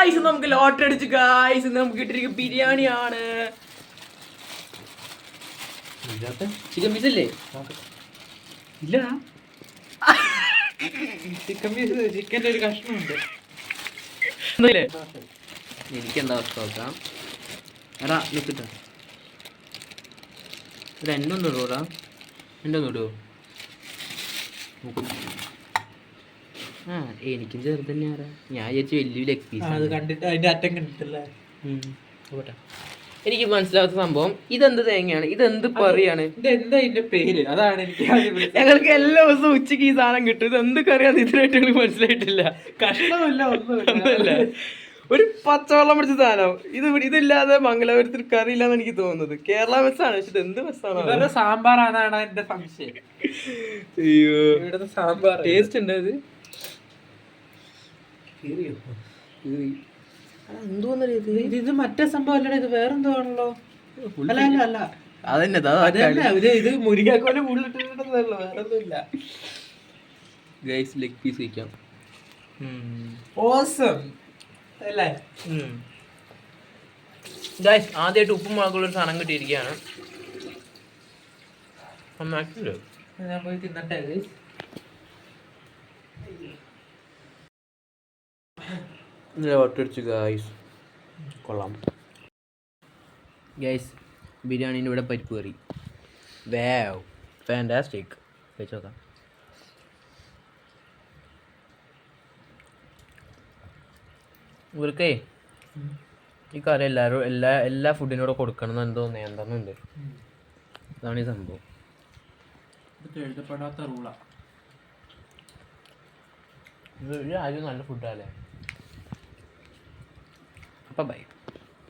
Guys നമുക്ക് lottery അടിച്ചു guys നമുക്ക് കിട്ടിയിരിക്കുന്ന ബിരിയാണിയാണ്. ചിക്കൻ പീസ് അല്ലേ ഇല്ലടാ ചിക്കൻ പീസ് ചിക്കന്റെ ഒരു കഷ്ണമുണ്ട്. ഒന്നുമില്ലേ? എനിക്ക് എന്താ അവസ്ഥ നോക്കാം. എടാ നിൽക്കട്ടെ ഒന്ന് ഇടൂടാ. ഒന്ന് ഇടുവോ ആ എനിക്കും ചെറുത് തന്നെയാ ഞാൻ വിചാരിച്ചു വലിയ ലെഗ് ആ, പീസ് അത് കണ്ടിട്ട് അതിന്റെ അറ്റം കണ്ടിട്ടല്ലേ? പോട്ടെ. എനിക്ക് മനസ്സിലാവാത്ത സംഭവം ഇതെന്ത് തേങ്ങയാണ്? ഇതെന്ത് പറയാണ്? ഇതെന്താ ഇതിന്റെ പേര്? അതാണ് എനിക്ക്. ഞങ്ങൾക്ക് എല്ലാ ദിവസവും ഉച്ചയ്ക്ക് ഈ സാധനം കിട്ടും. ഇത് എന്ത് കറിയാന്ന് ഇതിനായിട്ട് ഞങ്ങൾക്ക് മനസ്സിലായിട്ടില്ല. കഷ്ടമില്ല ഒന്നുമില്ല. ഒരു പച്ചവെള്ളം പിടിച്ച സാധനം. ഇത് ഇതില്ലാതെ മംഗലാപുരത്തിൽ കറി ഇല്ലാന്ന് എനിക്ക് തോന്നുന്നത്. കേരള മെസ്സാണ് പക്ഷെ ഇത് എന്ത് മെസ്സാണ് സാമ്പാറാണ് എന്റെ സംശയം. അയ്യോ. ഇവിടുത്തെ സാമ്പാർ ടേസ്റ്റ് ഉണ്ട് അത് എന്തോന്നറിയത് ഇത് ഇത്? മറ്റേ സംഭവം അല്ലടാ ഇത് വേറെന്തോ ആണല്ലോ അല്ല അല്ല അല്ല. അതന്നെ ഇത് ഇത് മുരിങ്ങാക്കോൽ ഗൈസ് ലെഗ് പീസ് കഴിക്കാം ഓസം അല്ലേ? ഗൈസ് ആദ്യമായിട്ട് ഉപ്പും മുളകുള്ള ഒരു സാധനം കിട്ടിയിരിക്കുകയാണ്. ഞാൻ പോയി തിന്നട്ടെ guys. വട്ടടിച്ചു ഗൈസ് കൊള്ളാം. ഗൈസ് ബിരിയാണീന്റെ ഇവിടെ പരിപ്പ് കറി. വേവ് ഫാന്റാസ്റ്റിക് കഴിച്ചു നോക്കാം. ഇവർക്കേ ഈ കറി എല്ലാവരും എല്ലാ എല്ലാ ഫുഡിനോട് കൊടുക്കണം എന്ന് എന്തോ നിയന്ത്രണമുണ്ട് അതാണ് ഈ സംഭവം. എഴുതപ്പെടാത്ത റൂളാ ഇത് ആദ്യം നല്ല ഫുഡാല്ലേ Bye-bye.